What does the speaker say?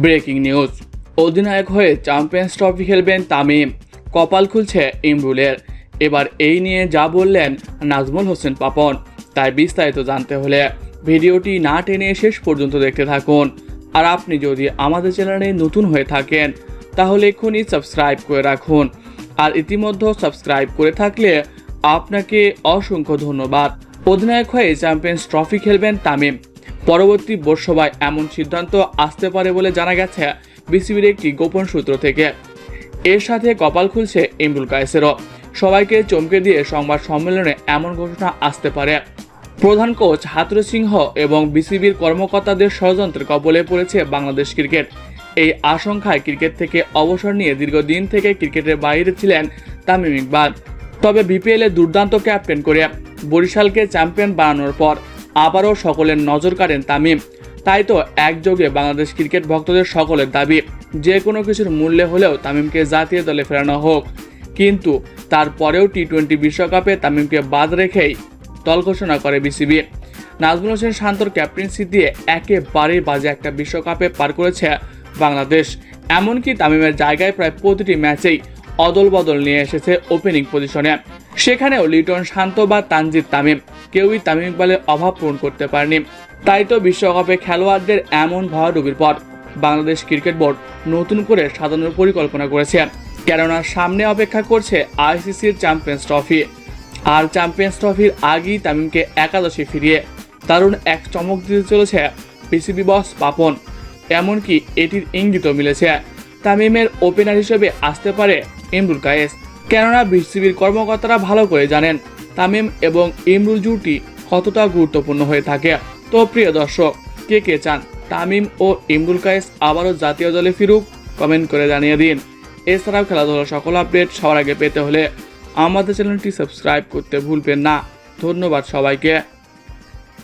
Breaking news. অধিনায়ক হয়ে champions trophy খেলবেন তামিম। কপাল খুলছে ইমরুলের। এবার এই নিয়ে যা বললেন নাজমুল হোসেন পাপন, তাই বিস্তারিত জানতে হলে ভিডিওটি না টেনে শেষ পর্যন্ত দেখতে থাকুন। আর আপনি যদি আমাদের চ্যানেলে নতুন হয়ে থাকেন, তাহলে এক্ষুনি সাবস্ক্রাইব করে রাখুন। আর ইতিমধ্যে সাবস্ক্রাইব করে থাকলে আপনাকে অসংখ্য ধন্যবাদ। অধিনায়ক হয়ে চ্যাম্পিয়ন্স ট্রফি খেলবেন তামিম। পরবর্তী বোর্ডসভায় এমন সিদ্ধান্ত আসতে পারে বলে জানা গেছে বিসিবির একটি গোপন সূত্র থেকে। এর সাথে কপাল খুলছে ইমরুল কায়েসেরও। সবাইকে চমকে দিয়ে সংবাদ সম্মেলনে এমন ঘোষণা আসতে পারে। প্রধান কোচ হাতুর সিংহ এবং বিসিবির কর্মকর্তাদের ষড়যন্ত্রের কবলে পড়েছে বাংলাদেশ ক্রিকেট। এই আশঙ্কায় ক্রিকেট থেকে অবসর নিয়ে দীর্ঘদিন থেকে ক্রিকেটের বাইরে ছিলেন তামিম ইকবাল। তবে বিপিএলে দুর্দান্ত ক্যাপ্টেন করে বরিশালকে চ্যাম্পিয়ন বানানোর পর আবারও সকলের নজর কাড়েন তামিম। তাই তো একযোগে বাংলাদেশ ক্রিকেট ভক্তদের সকলের দাবি, যে কোনো কিছুর মূল্যে হলেও তামিমকে জাতীয় দলে ফেরানো হোক। কিন্তু তারপরেও টি টোয়েন্টি বিশ্বকাপে তামিমকে বাদ রেখেই দল ঘোষণা করে বিসিবি। নাজমুল হোসেন শান্তর ক্যাপ্টেন্সি দিয়ে একেবারেই বাজে একটা বিশ্বকাপে পার করেছে বাংলাদেশ। এমনকি তামিমের জায়গায় প্রায় প্রতিটি ম্যাচেই অদল বদল নিয়ে এসেছে ওপেনিং পজিশনে সেখানেও লিটন শান্ত বা তানজিদ তামিম। কেউই তামিম ইকবালের অভাব পূরণ করতে পারেনি। তাই তো বিশ্বকাপে খেলোয়াড়দের এমন ভয়াডুবির পর বাংলাদেশ ক্রিকেট বোর্ড নতুন করে সাজানোর পরিকল্পনা করেছে। কেননা সামনে অপেক্ষা করছে আইসিসির চ্যাম্পিয়ন্স ট্রফি। আর চ্যাম্পিয়ন্স ট্রফির আগেই তামিমকে একাদশে ফিরিয়ে দারুণ এক চমক দিতে চলেছে পিসিবি বস পাপন। এমনকি এটির ইঙ্গিতও মিলেছে। তামিমের ওপেনার হিসেবে আসতে পারে ইমরুল কায়েস। কেননা বিসিবির কর্মকর্তারা ভালো করে জানেন তামিম এবং ইমরুল জুটি কতটা গুরুত্বপূর্ণ হয়ে থাকে। তো প্রিয় দর্শক, কে কে চান তামিম ও ইমরুল কায়েস আবারও জাতীয় দলে ফিরুক, কমেন্ট করে জানিয়ে দিন। এছাড়াও খেলাধুলার সকল আপডেট সবার আগে পেতে হলে আমাদের চ্যানেলটি সাবস্ক্রাইব করতে ভুলবেন না। ধন্যবাদ সবাইকে।